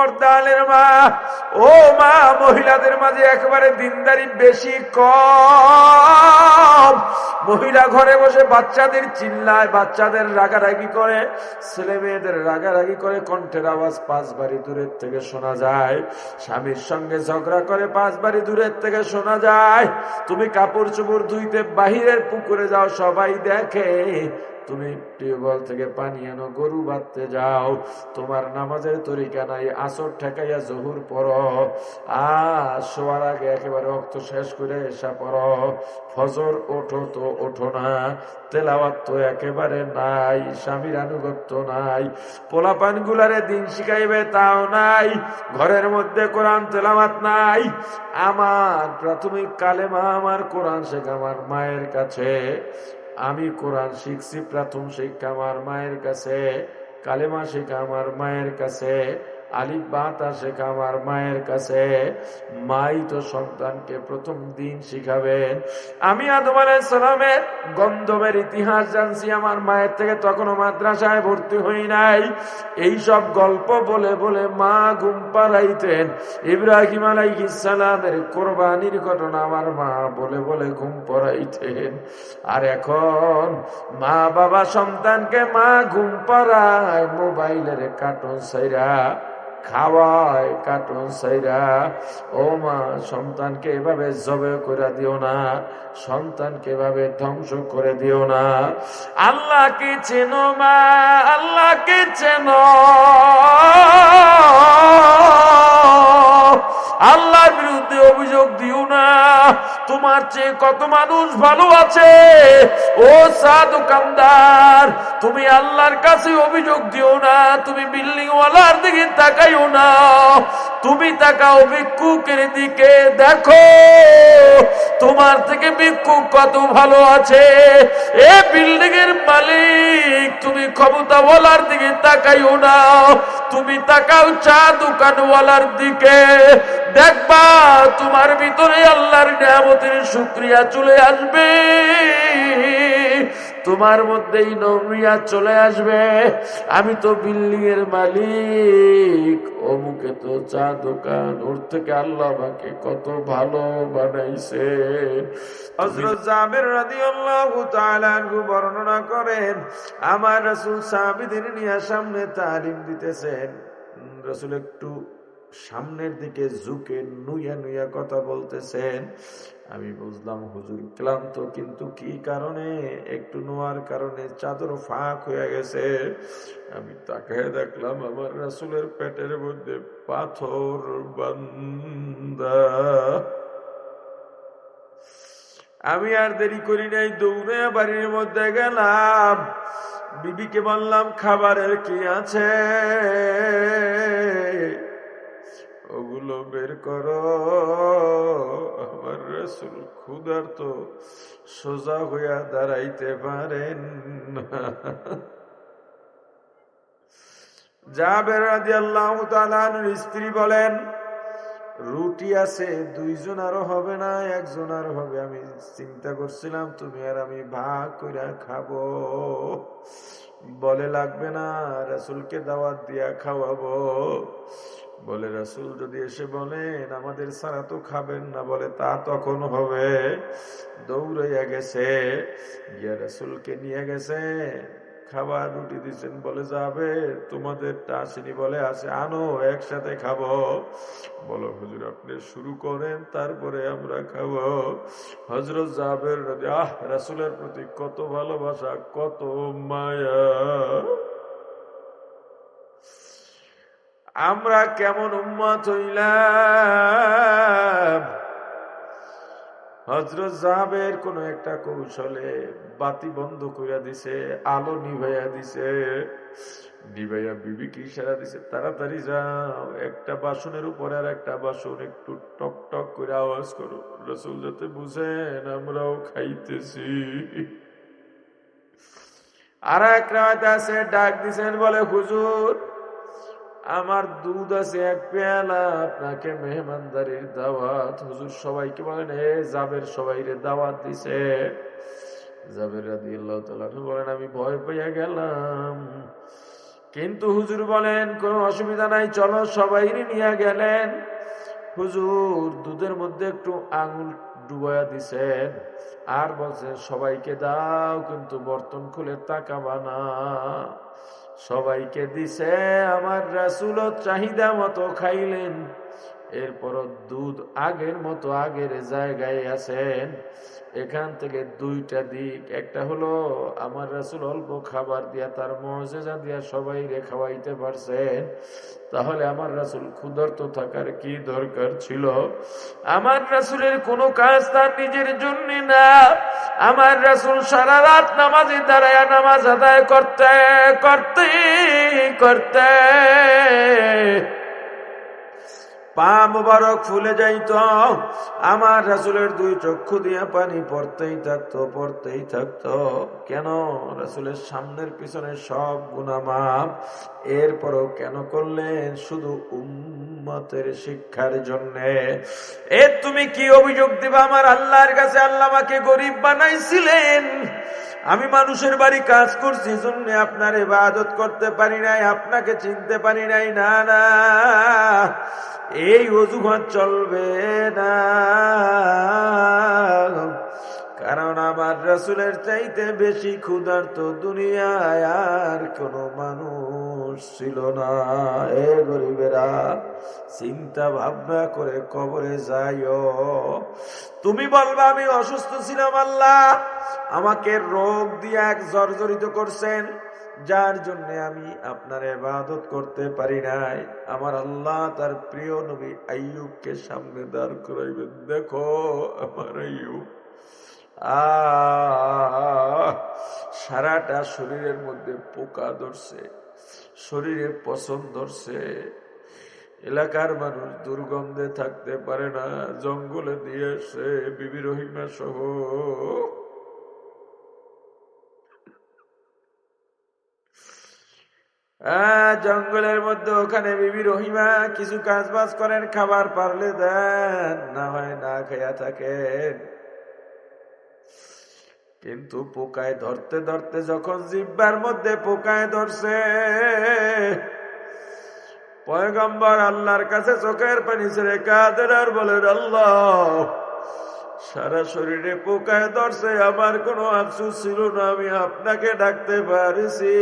পর্দালের মা। ও মা, মহিলাদের মাঝে একেবারে দিনদারি বেশি কম। মহিলা ঘরে বসে বাচ্চাদের চিল্লায়, বাচ্চাদের রাগারাগি করে। ছেলে মেয়েদের রাগারাগি করে কণ্ঠের আওয়াজ পাঁচ বাড়ি দূরের থেকে শোনা যায়। স্বামীর সঙ্গে ঝগড়া করে পাঁচ বাড়ি দূরের থেকে শোনা যায়। তুমি কাপড় চোপড় ধুইতে বাহিরের পুকুরে যাও, সবাই দেখে তুমি টিউবওয়েল থেকে পানি আনো, গরু বাঁধতে যাও। তোমার নামাজের তরিকা নাই, আসর ঠেকাইয়া জহুর পর শোয়ার আগে একেবারে রক্ত শেষ করে এসা ফজর ওঠো তো ওঠো না, তেলাওয়াত তো একেবারে নাই, স্বামীর আনুগত্য নাই। পোলাপান গুলারে দিন শিখাইবে তাও নাই, ঘরের মধ্যে কোরআন তেলাওয়াত নাই। আমার প্রাথমিক কালেমা আমার কোরআন শেখ আমার মায়ের কাছে। আমি কোরআন শিখছি প্রথম শিক্ষা আমার মায়ের কাছে কালেমা শিখা আমার মায়ের কাছে। আলিফ বাতা শেখা আমার মায়ের কাছে। মাই তো সন্তানকে প্রথম দিন শিখাবেন আমি আদম সালামের গন্ধবের ইতিহাস জানছি, আমার মায়ের থেকে তখনও মাদ্রাসায় ভর্তি হই নাই। এই সব গল্প বলে বলে মা ঘুম পাড়াইতেন। ইব্রাহিম আলাইসালামের কোরবানির ঘটনা আমার মা বলে বলে ঘুম পড়াইতেন। আর এখন মা বাবা সন্তানকে মা ঘুম পাড়ায়, মোবাইলের কার্টুন সাইরা খাওয়ায়, কার্টুন সাইরা ও মা, সন্তানকে এভাবে জবে করে দিও না, সন্তানকে এভাবে ধ্বংস করে দিও না। আল্লাহকে চেনো মা, আল্লাহকে চেনো। আল্লাহর বিরুদ্ধে অভিযোগ দিও না, তোমার চেয়ে কত মানুষ ভালো আছে? ও সা দোকানদার তুমি আল্লাহর কাছে অভিযোগ দিও না, তুমি বিল্ডিং ওয়ালার দিকে তাকাইও না। তুমি তাকাও ভিক্ষুকের দিকে, দেখো, তোমার থেকে ভিক্ষুক কত ভালো আছে। এ বিল্ডিং এর মালিক, তুমি ক্ষমতা বলার দিকে তাকাইও না। তুমি তাকাও চা দোকানওয়ালার দিকে। দেখবা, তোমার ভিতরে আল্লাহর নিয়ামতের শুক্রিয়া চলে আসবে। তোমার মধ্যেই নমিয়া চলে আসবে। আমি তো বিল্ডিং এর মালিক। অমুকে তো চা দোকান। ওর থেকে আল্লাহ আমাকে কত ভালো বানাইছে বর্ণনা করেন, আমার রাসূল সাহাবীদের নিয়ে সামনে তালিম দিতেছেন। রাসূল একটু সামনের দিকে ঝুঁকে নুইয়া নুইয়া কথা বলতেছেন। আমি বুঝলাম, হুজুর, ক্লান্ত, কিন্তু কি কারণে? একটু নোয়ার কারণে চাদর ফাঁক হয়ে গেছে। আমি তাকে দেখলাম, আমার রাসুলের পেটের মধ্যে পাথর বান্দা। আমি আর দেরি করি নাই, দৌড়ে বাড়ির মধ্যে গেলাম। বিবিকে বললাম, খাবারের কি আছে? ওগুলো বের করো। আমার রসুল ক্ষুদার তো সোজা হইয়া দাঁড়াইতে পারেন। জাবের রাদিয়াল্লাহু তাআলার স্ত্রী বলেন, রুটি আছে, দুইজন আরও হবে না, একজন আরও হবে। আমি চিন্তা করছিলাম, তুমি আর আমি ভাগ কইরা খাব। বলে লাগবে না, রাসুলকে দাওয়াত দিয়া খাওয়াবো। বলে রাসুল, যদি এসে বলেন, আমাদের সারা তো খাবেন না, বলে, তা তখন হবে। দৌড়াইয়া গেছে, গিয়া রাসুলকে নিয়ে গেছে, খাবার রুটি দিচ্ছেন বলে, যাবে, তোমাদের আসেনি, বলে, আসে, আনো, একসাথে খাব। বলো, হুজুর, আপনি শুরু করেন, তারপরে আমরা খাব। হজরত জাবের আহ, রাসুলের প্রতি কত ভালোবাসা, কত মায়া। আমরা কেমন উম্মত হইলাম? হজরত জাহাবের কোন একটা কৌশলে বাতি বন্ধ কইরা দিছে, আলো নিভাইয়া দিছে, নিভাইয়া বিবি কি ইশারা দিছে, তাড়াতাড়ি যাও, একটা বাসনের উপরে আর একটা বাসন, একটু টক টক করে আওয়াজ করো। রসুল যাতে বুঝেন আমরাও খাইতেছি। আর এক রাত আছে, ডাক দিছেন বলে, হুজুর আমার দুধ আছে এক পেয়ালা, আপনাকে মেহমানদারির দাওয়াত। হুজুর সবাইকে বলেন হে জাবের সবাই রে দাওয়াত দিছে। জাবের বলেন, আমি ভয় পাইয়া গেলাম। কিন্তু হুজুর বলেন, কোনো অসুবিধা নাই, চলো সবাই নিয়ে গেলেন। হুজুর দুধের মধ্যে একটু আঙুল ডুবাইয়া দিছেন। আর বলছেন, সবাইকে দাও, কিন্তু বর্তন খুলে তাকাবা না। সবাইকে দিছে আমার রাসুলত চাহিদা মতো খাইলেন। এরপর দুধ আগের মতো আগের জায়গায় আছেন। এখান থেকে দুইটা দিক। একটা হলো আমার রাসুল অল্প খাবার দিয়া, তার মজেজা দিয়া সবাই রে খাওয়াইতে পারছেন। তাহলে আমার রাসুল ক্ষুধার্ত থাকার কি দরকার ছিল? আমার রাসুলের কোনো কাজ তার নিজের জন্য না। আমার রাসুল সারা রাত নামাজে দাঁড়ায় নামাজ আদায় করতে করতে করতে। পা মুবারক ফুলে যাইত আমার রাসুলের দুই চক্ষু দিয়ে পানি পড়তেই থাকতো পড়তেই থাকতো। কেন? রাসুলের সামনের পিছনে সব গুণামাপ এরপরও কেন করলেন? শুধু উম্মতের শিক্ষার জন্য। এ, তুমি কি অভিযোগ দিবা? আমার আল্লাহর কাছে আল্লাহ আমাকে গরিব বানাইছিলেন। আমি মানুষের বাড়ি কাজ করছি জন্য আপনার ইবাদত করতে পারি নাই, আপনাকে চিনতে পারি নাই। না না, এই অজুহাত চলবে না। কারণ আমার রসুলের চাইতে বেশি ক্ষুধার্ত দুনিয়ায় আর কোন মানুষ ছিল না। এ গরিবেরা চিন্তা ভাবনা করে কবরে যাইও। তুমি বলবা, আমি অসুস্থ ছিলাম আল্লাহ। আমাকে রোগ দিয়ে এক জর্জরিত করছেন, যার জন্য আমি আপনার এবাদত করতে পারি নাই। আমার আল্লাহ তার প্রিয় নবী আইয়ুবকে সামনে দাঁড় করাইবেন। দেখো আমার আইয়ুব। আহ, সারাটা শরীরের মধ্যে পোকা ধরছে, শরীরে পছন্দ ধরছে। এলাকার মানুষ দুর্গন্ধে থাকতে পারে না, জঙ্গলে দিয়েছে বিবি রহিমা সহ জঙ্গলের মধ্যে ওখানে বিবি রহিমা কিছু কাজ বাজ করেন, খাবার পারলে দেন, না হয় না খেয়া থাকেন। কিন্তু পোকায় ধরতে ধরতে যখন জিব্বার মধ্যে পোকায় ধরছে, পয়গম্বর আল্লাহর কাছে চোখের পানি ছেড়ে কাদের আর বলেন, আল্লাহ, সারা শরীরে পোকায় ধরছে, আমার কোনো আফসুস ছিল না, আমি আপনাকে ডাকতে পারিছি।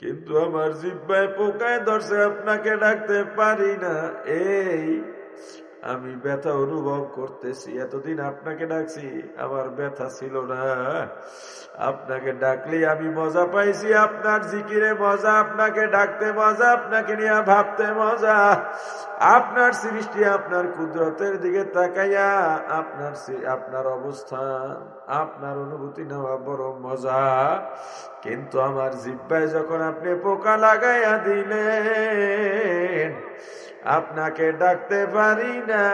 কিন্তু আমার জিব্বায় পোকায় ধরছে আপনাকে ডাকতে পারি না। এই আমি ব্যথা অনুভব করতেছি। এতদিন আপনাকে ডাকছি, আমার ব্যথা ছিল না। আপনাকে ডাকলে আমি মজা পাইছি, আপনার জিকিরে মজা, আপনাকে ডাকতে মজা, আপনাকে নিয়ে ভাবতে মজা। আপনার সৃষ্টি, আপনার কুদরতের দিকে তাকাইয়া আপনার আপনার অবস্থান, আপনার অনুভূতি নেওয়া বড় মজা। কিন্তু আমার জিব্বায় যখন আপনি পোকা লাগাইয়া দিলেন আপনাকে ডাকতে পারি না,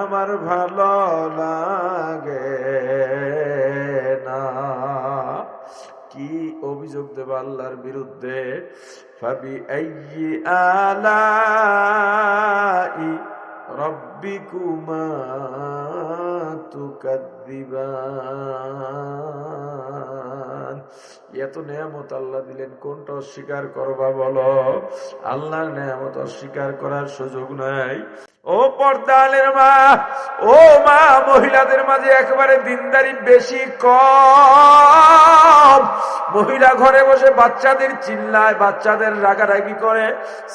আমার ভালো লাগে না। কি অভিযোগ দেব আল্লাহর বিরুদ্ধে? ফাবি আলাই রব্বিকুমা তুকাদ্দিবান। এত নেয়ামত আল্লাহ দিলেন কোনটা অস্বীকার করবা বলো? আল্লাহর নেয়ামত অস্বীকার করার সুযোগ নাই। ও পর্দালের মা, ও মা, মহিলাদের মাঝে একেবারে দিনদারি বেশি কম। মহিলা ঘরে বসে বাচ্চাদের চিল্লায়, বাচ্চাদের রাগারাগি করে,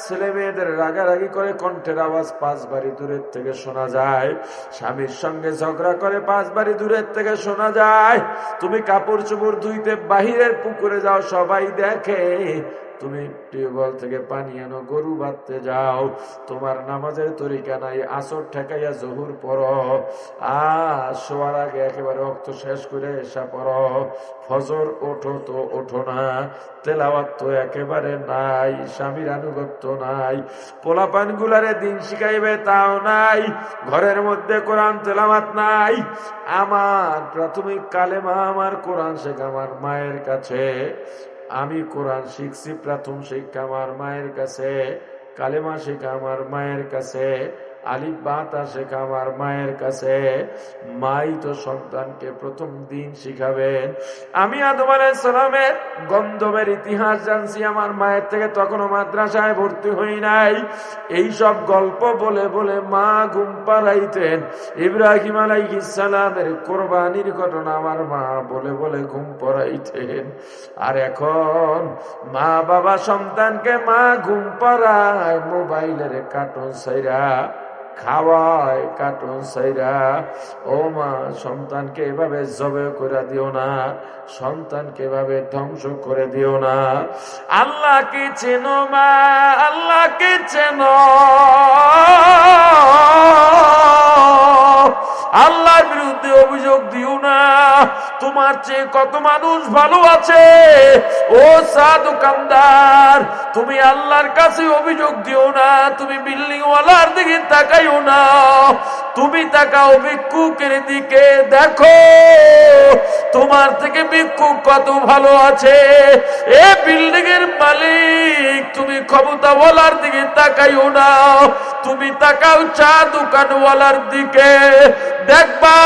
ছেলে মেয়েদের রাগারাগি করে, কণ্ঠের আওয়াজ পাঁচ বাড়ি দূরের থেকে শোনা যায়। স্বামীর সঙ্গে ঝগড়া করে পাঁচ বাড়ি দূরের থেকে শোনা যায়। তুমি কাপড় চোপড় ধুইতে বাহিরের পুকুরে যাও, সবাই দেখে তুমি টিউবওয়েল থেকে পানি আনো, গরু বাঁধতে যাও। তোমার নামাজের তরিকা নাই, আসর ঠেকাইয়া জহুর পড়ো। আর শোয়ার আগে একেবারে রক্ত শেষ করে এসা পড়ো। ফজর ওঠো তো ওঠো না, তেলাওয়াত তো একেবারে নাই, স্বামীর আনুগত্য নাই। পোলাপান গুলারে দিন শিখাইবে তাও নাই, ঘরের মধ্যে কোরআন তেলাওয়াত নাই। আমার প্রাথমিক কালেমা আমার কোরআন শেখ আমার মায়ের কাছে। আমি কোরআন শিখছি প্রাথম শিক্ষা আমার মায়ের কাছে কালেমা শিক্ষা আমার মায়ের কাছে। আলিফ বাতা আমার মায়ের কাছে। মাই তো সন্তানকে প্রথম দিন শিখাবেন আমি আদম সালামের গন্ধবের ইতিহাস জানছি, আমার মায়ের থেকে তখনও মাদ্রাসায় ভর্তি হই নাই। এই সব গল্প বলে বলে মা ঘুম পাড়াইতেন। ইব্রাহিম আলাইসালামের কোরবানির ঘটনা আমার মা বলে বলে ঘুম পড়াইতেন। আর এখন মা বাবা সন্তানকে মা ঘুম পাড়ায় মোবাইলের কার্টুন সাইরা খাওয়ায়, কার্টুন সাইরা ও মা সন্তানকে এভাবে জবে করে দিও না, সন্তানকে এভাবে ধ্বংস করে দিও না। আল্লাহকে চেনো মা? আল্লাহকে চেনো? আল্লাহর বিরুদ্ধে অভিযোগ দিও না। তোমার চেয়ে কত মানুষ ভালো আছে? ও সা দোকানদার তুমি আল্লাহর কাছে অভিযোগ দিও না, তুমি বিল্ডিং ওয়ালার দিকে তাকাইও না। তুমি তাকাও ভিক্ষুকের দিকে, দেখো, তোমার থেকে ভিক্ষুক কত ভালো আছে। এ বিল্ডিং এর মালিক, তুমি ক্ষমতা ক্ষমতাওয়ালার দিকে তাকাইও না। তুমি তাকাও চা দোকানওয়ালার দিকে। দেখবা,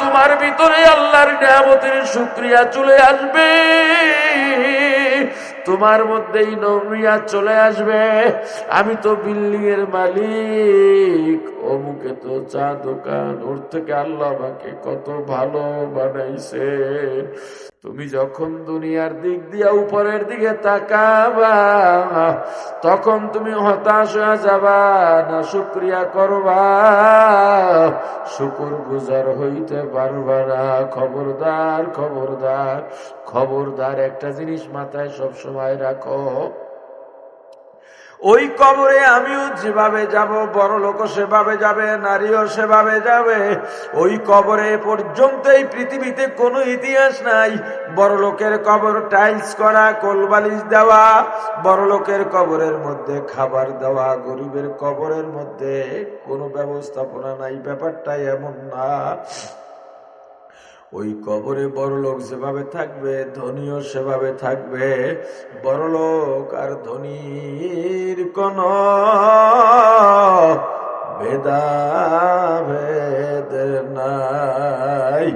তোমার ভিতরে আল্লাহর নিয়ামতের শুক্রিয়া চলে আসবে। তোমার মধ্যেই নমিয়া চলে আসবে। আমি তো বিল্ডিং এর মালিক। অমুকে তো চা দোকান ওর থেকে আল্লাহ আমাকে কত ভালো বানাইছে। তুমি যখন দুনিয়ার দিক দিয়া উপরের দিকে তাকাবা, তখন তুমি হতাশ হয়ে যাবা, না শুক্রিয়া করবা। শুকুর গুজার হইতে পারবা না। খবরদার খবরদার খবরদার একটা জিনিস মাথায় সব সময় রাখো। ওই কবরে আমিও যেভাবে যাব, বড় লোক সেভাবে যাবে, নারীও সেভাবে যাবে। ওই কবরে পর্যন্ত এই পৃথিবীতে কোনো ইতিহাস নাই। বড় লোকের কবর টাইলস করা, কোলবালিশ দেওয়া, বড় লোকের কবরের মধ্যে খাবার দেওয়া, গরিবের কবরের মধ্যে কোনো ব্যবস্থাপনা নাই ব্যাপারটাই এমন না। ওই কবরে বড়লোক যেভাবে থাকবে ধনীও সেভাবে থাকবে। বড়লোক আর ধনীর কোন ভেদাভেদ নাই।